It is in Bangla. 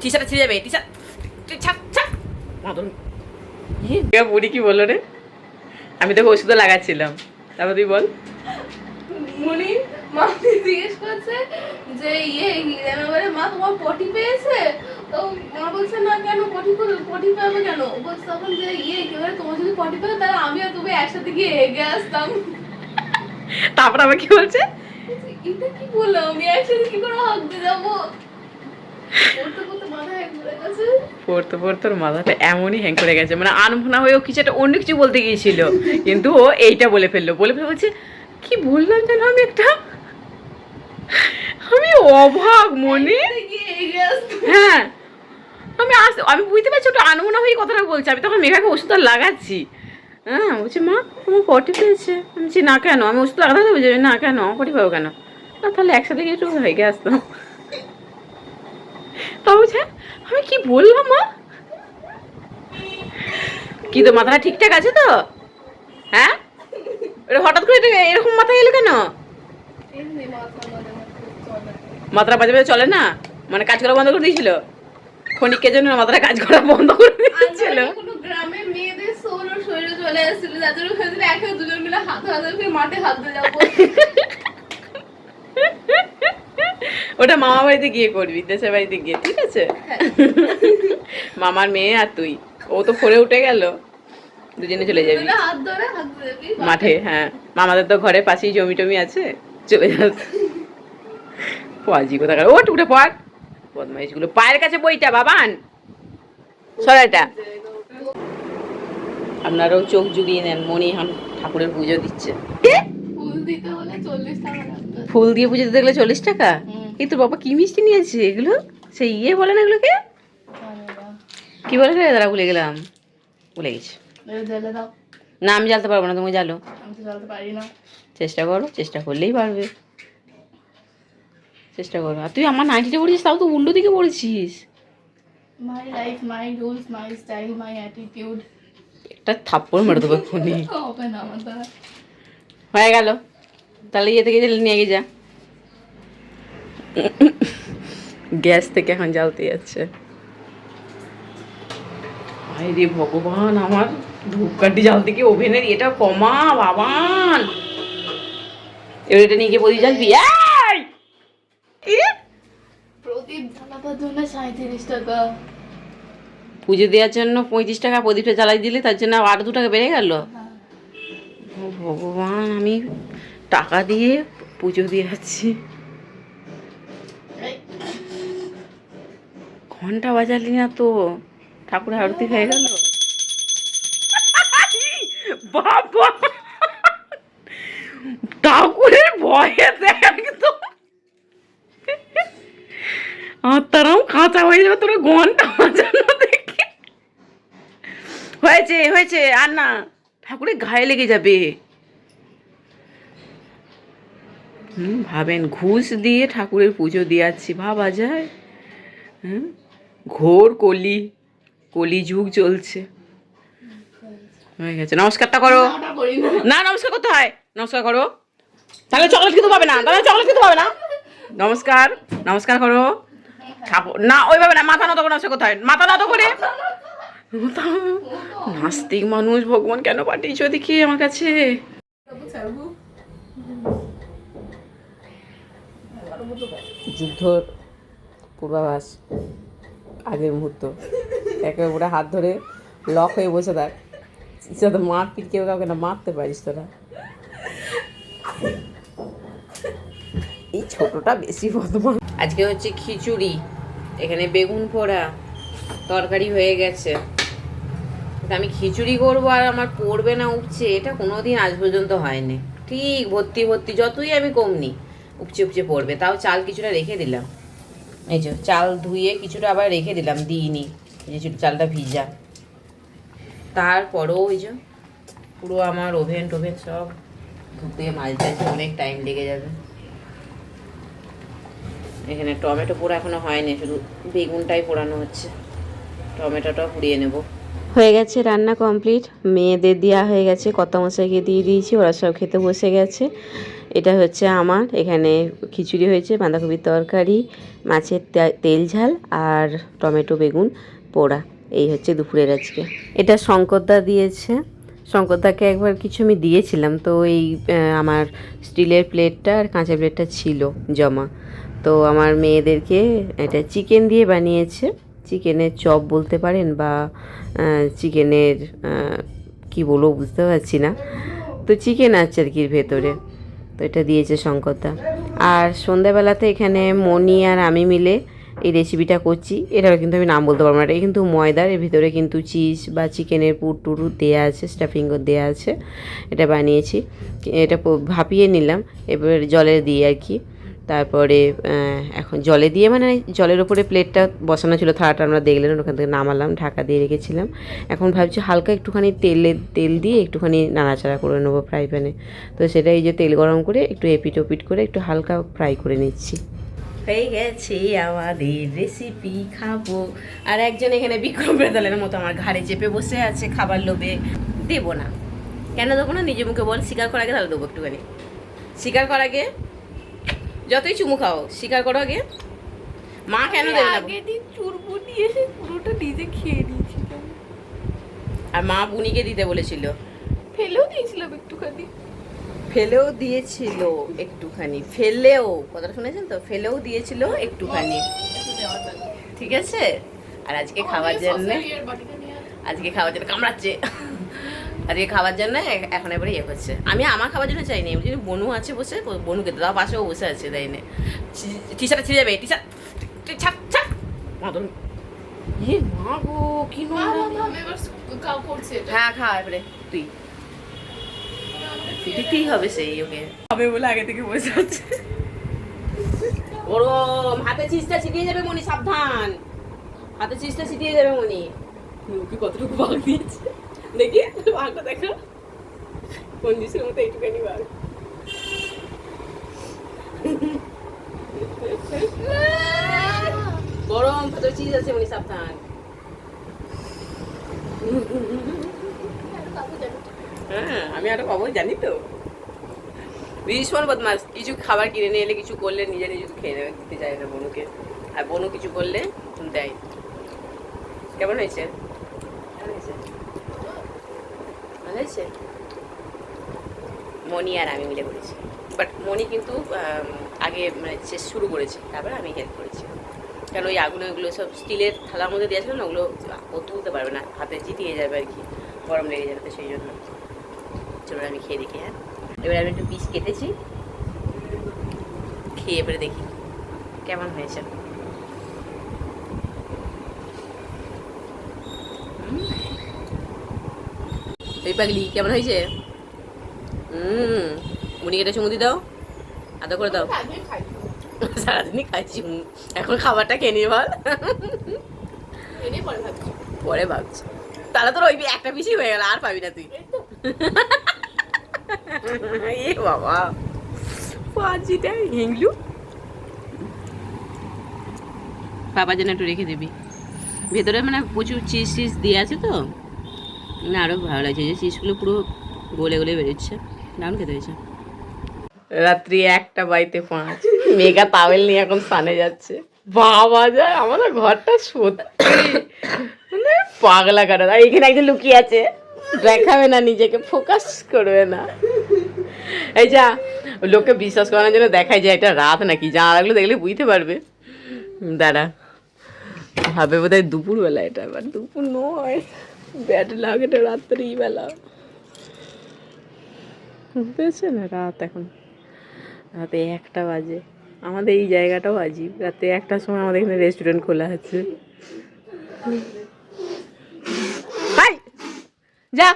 টি শার্টটা ছিঁড়ে যাবে টি শার্ট ছাক ছাক মদন ইয়ে। বুড়ি কি বলল রে? আমি তোকে ওষুধ লাগাচ্ছিলাম। তারপর তুই বল। মুনি মামি জিজ্ঞেস করছে যে ইয়ে হিরেন বলে মা তোমার পটি পেয়েছে? তো মা বলছে না কেন? পটি করে- পটি পাবে কেন? বলছে তখন যে ইয়ে কি বলে তোমার যদি পটি পেতো তাহলে আমি আর তুমি একসাথে গিয়ে আসতাম। তারপর আবার কি বলছে? এটা কি বলল আমি একসাথে কি করে হাঁক দিয়ে যাব? পড়তে পড়তে ওর মাথাটা এমনই হ্যাং করে গেছে। মানে আনমনা হয়েও কিছু একটা অন্য কিছু বলতে গিয়েছিল। কিন্তু ও এইটা বলে ফেলল। বলে ফেলে বলছে কি বললাম যেন আমি একটা? আমি অভাগ মনে। গিয়ে হ্যাঁ। আমি আস আমি বুঝতে পারছি ওটা আনমনা হয়ে কথাটা বলছে। আমি তখন মেঘাকে ওষুধ আর লাগাচ্ছি। হ্যাঁ বলছি মা তোমার পটি পেয়েছে আমি বলছি না কেন? আমি ওষুধ লাগাতে হবে? না কেন? পটি পাবো কেন? না তাহলে একসাথে গিয়ে একটু হেগে আসতাম। আমি কি বললাম মা? কি তো মাথাটা ঠিকঠাক আছে তো? হ্যাঁ? হঠাৎ করে এরকম মাথায় এলো কেন? মাথাটা বাজে বাজে চলে না? মানে কাজ করা বন্ধ করে দিয়েছিল? ক্ষণিকের জন্য মাথাটা কাজ করা বন্ধ করে দিয়েছিল? আগে মেয়েদের শরীরে চলে এসেছিল যাদের একে দুজন মিলে হাত হাতে করে মাঠে হাত দিয়ে যাব। ওটা মামা বাড়িতে গিয়ে করবি দেশের বাড়িতে গিয়ে ঠিক আছে? মামার মেয়ে আর তুই ও তো ফোরে উঠে গেল। দুজনে চলে যাবি। মাঠে হ্যাঁ। মামাদের তো ঘরে পাশেই জমি টমি আছে চলে যাস। পাজি কোথাকার। ওট উঠে পড়। বদমাইশগুলো। পায়ের কাছে বইটা বাবান। সরাইটা আপনারাও চোখ জুড়িয়ে নেন মনে এখন ঠাকুরের পুজো দিচ্ছে। ফুল দিয়ে পুজো দিতে গেলে চল্লিশ টাকা? হুম। কিন্তু বাবা কি মিষ্টি নিয়েছে এগুলো? সেই ইয়ে বলে না এগুলোকে? কি বলে রে দাঁড়া ভুলে গেলাম। ভুলে গেছি। না আমি জ্বালতে পারব না তুমি জ্বালো। আমি জ্বালতে পারি না। চেষ্টা করো চেষ্টা করলেই পারবে। চেষ্টা করো। আর তুই আমার নাইটিটা পড়েছিস তাও তো উল্টো দিকে পড়েছিস। My life my rules my style my attitude একটা থাপ্পড় মেরে দেবো এক্ষুনি। হয়ে গেল। তাহলে ইয়ে থেকে নিয়ে গিয়ে যা। গ্যাস থেকে এখন জ্বালতে যাচ্ছে। হায় রে ভগবান আমার ধূপকাঠি জ্বালতে গিয়ে ওভেনের এটা কমা বাবান। এবার এটা নিয়ে গিয়ে প্রদীপ জ্বালবি? এই! প্রদীপ জ্বালাবার জন্য সাঁত্রিশ টাকা। পুজো দেওয়ার জন্য পঁয়ত্রিশ টাকা প্রদীপটা জ্বালাই দিলে তার জন্য আরও দু টাকা বেড়ে গেল? ও ভগবান আমি টাকা দিয়ে পুজো দিয়ে যাচ্ছি। ঘণ্টা বাজালি না তো। ঠাকুর আরতি হয়ে গেল। বাবা! ঠাকুরের ভয়ে একদম আর তারাও কাঁচা হয়ে যাবে, তোর ঘণ্টা বাজানো দেখে। হয়েছে হয়েছে, আর না, ঠাকুরের গায়ে লেগে যাবে। হুম, ভাবেন, ঘুষ দিয়ে ঠাকুরের পুজো দিয়াচ্ছি, ভাবা যায়। হুম? ঘোর কলি কলি যুগ চলছে। হয়ে গেছে। নমস্কারটা করো। না। নমস্কার করতে হয়। নমস্কার করো। তাহলে চকলেট কিন্তু পাবে না। তাহলে চকলেট কিন্তু পাবে না। নমস্কার। নমস্কার করো। খাব। না ওইভাবে না মাথা নত করে নমস্কার করতে হয়। মাথা নত করে। নাস্তিক মানুষ ভগবান কেন পাঠিয়েছো দেখি আমার কাছে? যুদ্ধর পূর্বাভাস। আগের মুহূর্ত। একে পুরো হাত ধরে লক হয়ে বসে থাক। মারপিট, কেউ কাউকে না মারতে পারিস তোরা। এই ছোটটা বেশি বদমান আজকে হচ্ছে খিচুড়ি, এখানে বেগুন পোড়া, তরকারি হয়ে গেছে। আমি খিচুড়ি করব আর আমার পড়বে না, উপচে। এটা কোনোদিন আজ পর্যন্ত হয়নি। ঠিক ভর্তি ভর্তি, যতই আমি কম নিই উপচে উপচে পড়বে। তাও চাল কিছুটা রেখে দিলাম। এই যে চাল ধুয়ে কিছুটা আবার রেখে দিলাম, দিইনি। এই যে চালটা ভিজা। তারপরেও ওই যে পুরো আমার ওভেন টোভেন সব ধুতে মাজতে অনেক টাইম লেগে যাবে। এখানে টমেটো পোড়া এখনও হয়নি, শুধু বেগুনটাই পোড়ানো হচ্ছে। টমেটোটাও পুড়িয়ে নেব। হয়ে গেছে রান্না কমপ্লিট। মেয়েদের দেওয়া হয়ে গেছে কত মশাইকে দিয়ে দিয়েছি, ওরা সব খেতে বসে গেছে। এটা হচ্ছে আমার, এখানে খিচুড়ি হয়েছে, বাঁধাকপির তরকারি, মাছের তেল ঝাল আর টমেটো বেগুন পোড়া। এই হচ্ছে দুপুরের আজকে। এটা শঙ্করদা দিয়েছে। শঙ্করদাকে একবার কিছু আমি দিয়েছিলাম, তো এই আমার স্টিলের প্লেটটা আর কাঁচা প্লেটটা ছিল জমা। তো আমার মেয়েদেরকে এটা চিকেন দিয়ে বানিয়েছে। চিকেনের চপ বলতে পারেন বা চিকেনের কি বলব বুঝতে পারছি না। তো চিকেন আছে আর কি ভেতরে। তো এটা দিয়েছে শঙ্করদা। আর সন্ধ্যাবেলাতে এখানে মনি আর আমি মিলে এই রেসিপিটা করছি। এটাও কিন্তু আমি নাম বলতে পারব না। এটা কিন্তু ময়দার। এর ভিতরে কিন্তু চিজ বা চিকেনের পুর টুরু দেওয়া আছে স্টাফিং দেওয়া আছে। এটা বানিয়েছি। এটা ভাপিয়ে নিলাম। এবার জলে দিয়ে আর কি। তারপরে এখন জলে দিয়ে মানে জলের ওপরে প্লেটটা বসানো ছিল, থালাটা আমরা দেখলেন, ওখান থেকে নামালাম, ঢাকা দিয়ে রেখেছিলাম। এখন ভাবছি হালকা একটুখানি তেলে, তেল দিয়ে একটুখানি নাড়াচাড়া করে নেব ফ্রাই প্যানে। তো সেটা এই যে তেল গরম করে একটু এপিট ওপিট করে একটু হালকা ফ্রাই করে নিচ্ছি। হয়ে গেছে আমাদের রেসিপি খাব। আর একজন এখানে বিক্রম বেতালের মতো আমার ঘাড়ে চেপে বসে আছে, খাবার লোভে। দেবো না। কেন দেবো না? নিজে মুখে বল স্বীকার করার আগে তাহলে দেবো একটুখানি। স্বীকার করার আগে যতই চুমু খাও স্বীকার করো আগে। মা কেন দেবে না? দিন চুরবু নিয়ে এসে পুরোটা নিজে খেয়ে নিয়েছিলাম আর মা বুনিকে দিতে বলেছিল। ফেলেও দিয়েছিলাম একটুখানি। ফেলেও দিয়েছিল একটুখানি। ফেলেও কথাটা শুনেছেন তো? ফেলেও দিয়েছিল একটুখানি। ঠিক আছে? আর আজকে খাওয়ার জন্য আজকে খাওয়ার জন্য কামড়াচ্ছে। আজকে খাওয়ার জন্য এখন এবারে ইয়ে করছে। আমি আমার খাওয়ার জন্য চাইনি যদি বনু আছে বসে বনুকে দাও পাশেও বসে আছে তাই নে। টি শার্ট ছিঁড়ে যাবে টি শার্ট ছাক ছাক মাদন ইয়ে মা গো কি। হ্যাঁ খা এবারে তুই। দিতেই হবে সেই ওকে। হবে বলে আগে থেকে বসে আছে। গরম হাতে চিজটা ছিটিয়ে যাবে মনি সাবধান। হাতে চিজটা ছিটিয়ে যাবে মনি। ওকে কতটুকু ভাগ দিয়েছে? দেখি ভাগটা দেখো। কঞ্জিসের মতো এইটুখানি ভাগ গরম ভেতরে চিজ আছে মনি সাবধান। হ্যাঁ আমি আরও পাবো জানি তো। ভীষণ বদমাস কিছু খাবার কিনে নিয়ে এলে, কিছু করলে নিজে নিজে খেয়ে নেবে দিতে চায় না বনুকে। আর বনু কিছু করলে দেয়। কেমন হয়েছে কেমন হয়েছে ভালো হয়েছে? মনি আর আমি মিলে করেছি। বাট মনি কিন্তু আগে মানে শুরু করেছে। তারপরে আমি হেল্প করেছি। কারণ ওই আগুনে ওগুলো সব স্টিলের থালার মধ্যে দিয়েছিল না ওগুলো ও তুলতে পারবে না। হাতে জিতিয়ে যাবে আর কি। গরম লেগে যাবে তো সেই জন্য। চলো আমি খেয়ে দেখি হ্যাঁ? এবার আমি একটু পিস কেটেছি খেয়ে এবারে দেখি। কেমন হয়েছে? এই পাগলি, কেমন হয়েছে? হুম কেটে চুমুদি দাও। আদা করে দাও। সারাদিনই খাইছি এখন খাবারটা খেয়ে নিয়ে বল। পরে ভাবছি। তাহলে তোর ওই একটা পিসই হয়ে গেল, আর পাবি না তুই। এ বাবা। পাঁচিটা হিংলু। বাবার জন্য একটু রেখে দিবি। ভেতরে মানে প্রচুর চিজ টিজ দিয়ে আছে তো। না আরও ভালো লাগছে। যে চিজগুলো পুরো গলে গলে বেরোচ্ছে। দারুণ খেতে হয়েছে। রাত্রি একটা বাইতে পাঁচ। মেগা তাওয়েল নিয়ে এখন স্নানে যাচ্ছে। বাবা যায় আমাদের ঘরটা সত্যি মানে পাগলা কাটা আর এখানে একজন লুকিয়ে আছে। দেখাবে না নিজেকে ফোকাস করবে না। এই যা, লোককে বিশ্বাস করানোর জন্য দেখায় যে এটা রাত নাকি? জানালাগুলো দেখলে বুঝতে পারবে। দাঁড়া। ভাবে বোধ হয় দুপুরবেলা এটা, আবার দুপুর নয়। ব্যাট লাগে এটা রাত্রিবেলা বুঝতে না রাত এখন? রাতে একটা বাজে। আমাদের এই জায়গাটাও আজীব। রাতে একটার সময় আমাদের এখানে রেস্টুরেন্ট খোলা আছে। যা!